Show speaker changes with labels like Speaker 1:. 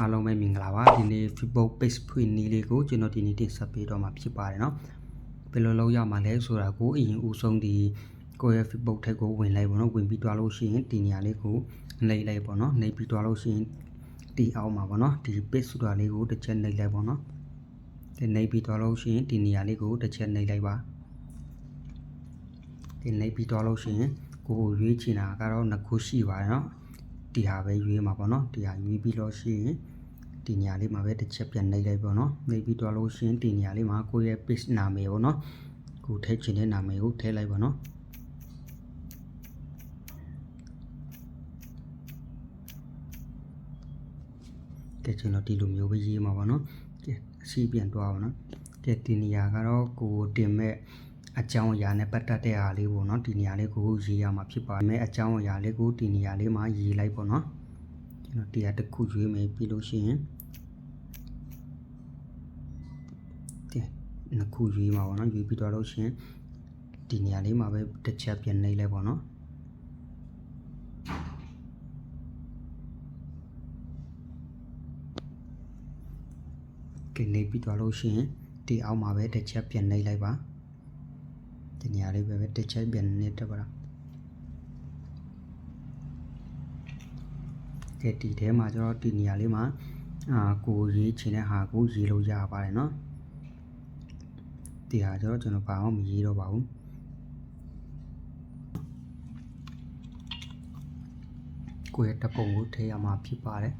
Speaker 1: အားလုံးပဲမင်္ဂလာပါဒီနေ့ Facebook page ဖွင့်နည်းလေးကိုကျွန်တော်ဒီနေ့တင်ဆက်ပေးတော့မှာဖြစ်ပါတယ်เนาะဘယ်လိုလုပ်ရမှာလဲဆိုတာကိုအရင်ဦးဆုံးဒီကိုယ့်ရဲ့ Facebook ထက်ကိုဝင်လိုက်ပေါ့နော်ဝင်ပြီးသွားလို့ရှိရင်ဒီနေရာလေးကိုနှိပ်လိုက်ပေါ့နော်နှိပ်ပြီးသွားလို့ရှိရင်ဒီအောက်မှာပေါ့နော်ဒီ page ဆိုတာလေးကိုတစ်ချက်နှိပ်လိုက်ပေါ့နော်ဒီနှိပ်ပြီးသွားလို့ရှိရင်ဒီနေရာလေးကိုတစ်ချက်နှိပ်လိုက်ပါဒီနှိပ်ပြီးသွားလို့ရှိရင်ကိုယ်ရွေးချင်တာကတော့နှစ်ခုရှိပါတယ်เนาะ ဒီဟာပဲရွေးမှာပေါ့နော်ဒီဟာရွေးပြီးလို့ရှိရင် ဒီနေရာလေးမှာပဲတစ်ချက်ပြန်နှိပ်လိုက်ပေါ့နော်နှိပ်ပြီးတော့လို့ရှိရင်ဒီနေရာလေးမှာကိုယ့်ရဲ့ page နာမည်ပေါ့နော်ကိုထည့်ချင်တဲ့နာမည်ကိုထည့်လိုက်ပါနော်ကဲကျွန်တော်ဒီလိုမျိုးပဲရေးမှာပေါ့နော်ကဲအစီပြန်တွားပါနော်ကဲဒီနေရာကတော့ကိုတင်မဲ့အကြောင်းအရာနဲ့ပတ်သက်တဲ့အားလေးပေါ့နော်ဒီနေရာလေးကိုရေးရမှာဖြစ်ပါမယ်အကြောင်းအရာလေးကိုဒီနေရာလေးမှာရေးလိုက်ပေါ့နော် ကျွန်တော်တရားတစ်ခုရွေးမယ်ပြီးလို့ရှိရင်ကဲနှစ်ခုရွေးမှာပေါ့နော်ရွေးပြီးတော့လို့ရှိရင်ဒီနေရာလေးမှာပဲတစ်ချက်ပြန်နှိပ်လိုက်ပေါ့နော်ကဲနှိပ်ပြီးတော့လို့ရှိရင်ဒီအောက်မှာပဲတစ်ချက်ပြန်နှိပ်လိုက်ပါဒီနေရာလေးပဲပဲတစ်ချက်ပြန်နေတက်ပါလား ကဲဒီထဲမှာကျတော့ဒီနေရာလေးမှာအာကိုရေးချင်တဲ့ဟာကိုရေးလို့ရပါတယ်เนาะဒီဟာကျတော့ကျွန်တော်ဘာမှမရေးတော့ပါဘူးကိုယ့်ရဲ့တပ်ပုံကိုထည့်ရမှာဖြစ်ပါတယ်